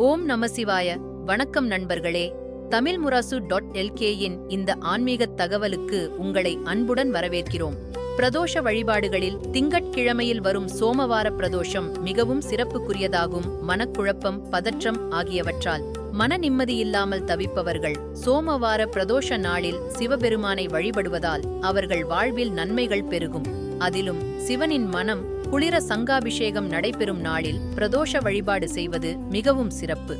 ஓம் நமசிவாய வணக்கம் நண்பர்களே. தமிழ் முராசு டாட் எல்கேயின் இந்த ஆன்மீகத் தகவலுக்கு உங்களை அன்புடன் வரவேற்கிறோம். பிரதோஷ வழிபாடுகளில் திங்கட்கிழமையில் வரும் சோமவார பிரதோஷம் மிகவும் சிறப்புக்குரியதாகும். மனக்குழப்பம் பதற்றம் ஆகியவற்றால் மன நிம்மதியில்லாமல் தவிப்பவர்கள் சோமவார பிரதோஷ நாளில் சிவபெருமானை வழிபடுவதால் அவர்கள் வாழ்வில் நன்மைகள் பெருகும். அதிலும் சிவனின் மனம் குளிர சங்காபிஷேகம் நடைபெறும் நாளில் பிரதோஷ வழிபாடு செய்வது மிகவும் சிறப்பு.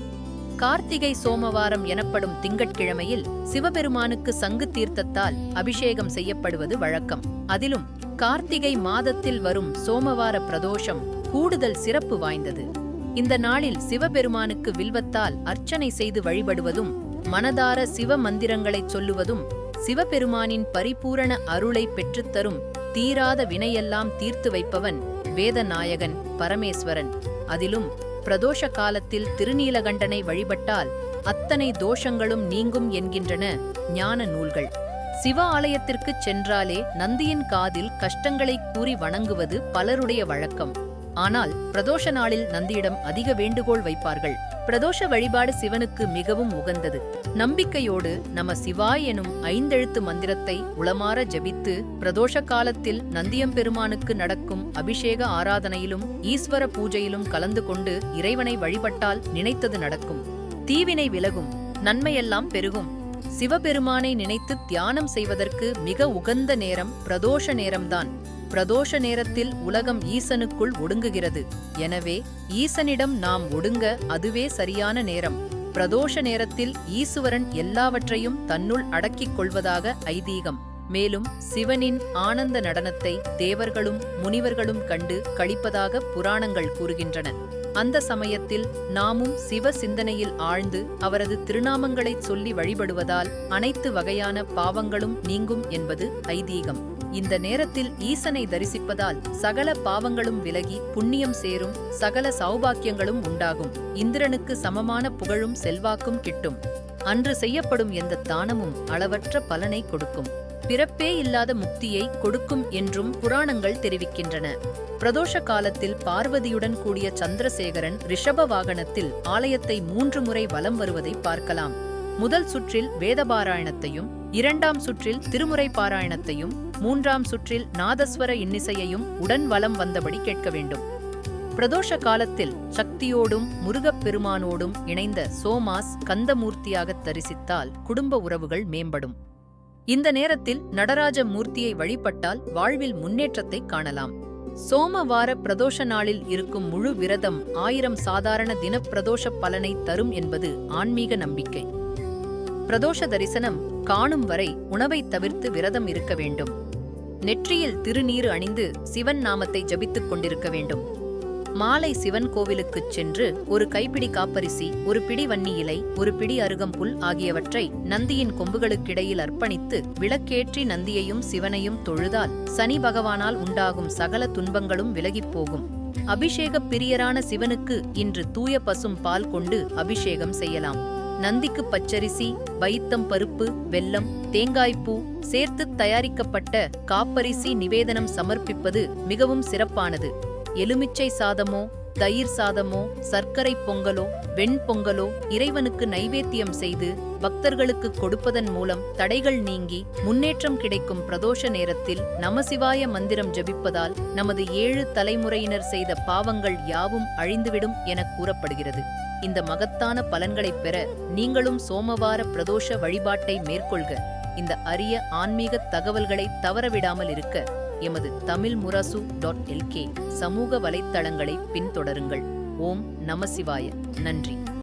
கார்த்திகை சோமவாரம் எனப்படும் திங்கட்கிழமையில் சிவபெருமானுக்கு சங்கு தீர்த்தத்தால் அபிஷேகம் செய்யப்படுவது வழக்கம். அதிலும் கார்த்திகை மாதத்தில் வரும் சோமவார பிரதோஷம் கூடுதல் சிறப்பு வாய்ந்தது. இந்த நாளில் சிவபெருமானுக்கு வில்வத்தால் அர்ச்சனை செய்து வழிபடுவதும் மனதார சிவ மந்திரங்களைச் சொல்லுவதும் சிவபெருமானின் பரிபூரண அருளை பெற்றுத்தரும் தீராத வினையெல்லாம் தீர்த்து வைப்பவன் வேதநாயகன் பரமேஸ்வரன். அதிலும் பிரதோஷ காலத்தில் திருநீலகண்டனை வழிபட்டால் அத்தனை தோஷங்களும் நீங்கும் என்கின்றன ஞான நூல்கள். சிவ ஆலயத்திற்குச் சென்றாலே நந்தியின் காதில் கஷ்டங்களை கூறி வணங்குவது பலருடைய வழக்கம். ஆனால் பிரதோஷ நாளில் நந்தியிடம் அதிக வேண்டுகோள் வைப்பார்கள். பிரதோஷ வழிபாடு சிவனுக்கு மிகவும் உகந்தது. நம்பிக்கையோடு நம சிவாய் எனும் ஐந்தெழுத்து மந்திரத்தை உளமாற ஜபித்து பிரதோஷ காலத்தில் நந்தியம்பெருமானுக்கு நடக்கும் அபிஷேக ஆராதனையிலும் ஈஸ்வர பூஜையிலும் கலந்து கொண்டு இறைவனை வழிபட்டால் நினைத்தது நடக்கும். தீவினை விலகும். நன்மையெல்லாம் பெருகும். சிவபெருமானை நினைத்து தியானம் செய்வதற்கு மிக உகந்த நேரம் பிரதோஷ நேரம்தான். பிரதோஷ நேரத்தில் உலகம் ஈசனுக்குள் ஒடுங்குகிறது. எனவே ஈசனிடம் நாம் ஒடுங்க அதுவே சரியான நேரம். பிரதோஷ நேரத்தில் ஈசுவரன் எல்லாவற்றையும் தன்னுள் அடக்கிக் கொள்வதாக ஐதீகம். மேலும் சிவனின் ஆனந்த நடனத்தை தேவர்களும் முனிவர்களும் கண்டு கழிப்பதாக புராணங்கள் கூறுகின்றன. அந்த சமயத்தில் நாமும் சிவ சிந்தனையில் ஆழ்ந்து அவரது திருநாமங்களைச் சொல்லி வழிபடுவதால் அனைத்து வகையான பாவங்களும் நீங்கும் என்பது ஐதீகம். இந்த நேரத்தில் ஈசனை தரிசிப்பதால் சகல பாவங்களும் விலகி புண்ணியம் சேரும் சகல சௌபாக்கியங்களும் உண்டாகும். இந்திரனுக்கு சமமான புகழும் செல்வாக்கும் கிட்டும். அன்று செய்யப்படும் எந்த தானமும் அளவற்ற பலனை கொடுக்கும். பிறப்பே இல்லாத முக்தியை கொடுக்கும் என்றும் புராணங்கள் தெரிவிக்கின்றன. பிரதோஷ காலத்தில் பார்வதியுடன் கூடிய சந்திரசேகரன் ரிஷப வாகனத்தில் ஆலயத்தை மூன்று முறை வலம் வருவதை பார்க்கலாம். முதல் சுற்றில் வேதபாராயணத்தையும் இரண்டாம் சுற்றில் திருமுறை பாராயணத்தையும் மூன்றாம் சுற்றில் நாதஸ்வர இன்னிசையையும் உடன் வலம் வந்தபடி கேட்க வேண்டும். பிரதோஷ காலத்தில் சக்தியோடும் முருகப் பெருமானோடும் இணைந்த சோமாஸ் கந்தமூர்த்தியாகத் தரிசித்தால் குடும்ப உறவுகள் மேம்படும். இந்த நேரத்தில் நடராஜ மூர்த்தியை வழிபட்டால் வாழ்வில் முன்னேற்றத்தை காணலாம். சோமவார பிரதோஷ நாளில் இருக்கும் முழு விரதம் ஆயிரம் சாதாரண தினப்பிரதோஷ பலனை தரும் என்பது ஆன்மீக நம்பிக்கை. பிரதோஷ தரிசனம் காணும் வரை உணவை தவிர்த்து விரதம் இருக்க வேண்டும். நெற்றியில் திருநீறு அணிந்து சிவன் நாமத்தை ஜபித்துக் கொண்டிருக்க வேண்டும். மாலை சிவன் கோவிலுக்குச் சென்று ஒரு கைப்பிடி காப்பரிசி ஒரு பிடி வன்னி இலை ஒரு பிடி அருகம்புல் ஆகியவற்றை நந்தியின் கொம்புகளுக்கிடையில் அர்ப்பணித்து விளக்கேற்றி நந்தியையும் சிவனையும் தொழுதால் சனி பகவானால் உண்டாகும் சகல துன்பங்களும் விலகிப் போகும். அபிஷேக பிரியரான சிவனுக்கு இன்று தூய பசும் பால் கொண்டு அபிஷேகம் செய்யலாம். நந்திக்கு பச்சரிசி வைத்தம் பருப்பு வெல்லம் தேங்காய்ப்பூ சேர்த்து தயாரிக்கப்பட்ட காப்பரிசி நிவேதனம் சமர்ப்பிப்பது மிகவும் சிறப்பானது. எலுமிச்சை சாதமோ தயிர் சாதமோ சர்க்கரை பொங்கலோ வெண்பொங்கலோ இறைவனுக்கு நைவேத்தியம் செய்து பக்தர்களுக்கு கொடுப்பதன் மூலம் தடைகள் நீங்கி முன்னேற்றம் கிடைக்கும் பிரதோஷ நேரத்தில் நமசிவாய மந்திரம் ஜபிப்பதால் நமது ஏழு தலைமுறையினர் செய்த பாவங்கள் யாவும் அழிந்துவிடும் என கூறப்படுகிறது. இந்த மகத்தான பலன்களைப் பெற நீங்களும் சோமவார பிரதோஷ வழிபாட்டை மேற்கொள்க. இந்த அரிய ஆன்மீக தகவல்களை தவறவிடாமல் இருக்க எமது தமிழ் முரசு டாட் எல்கே சமூக வலைத்தளங்களை பின்தொடருங்கள். ஓம் நமசிவாய நன்றி.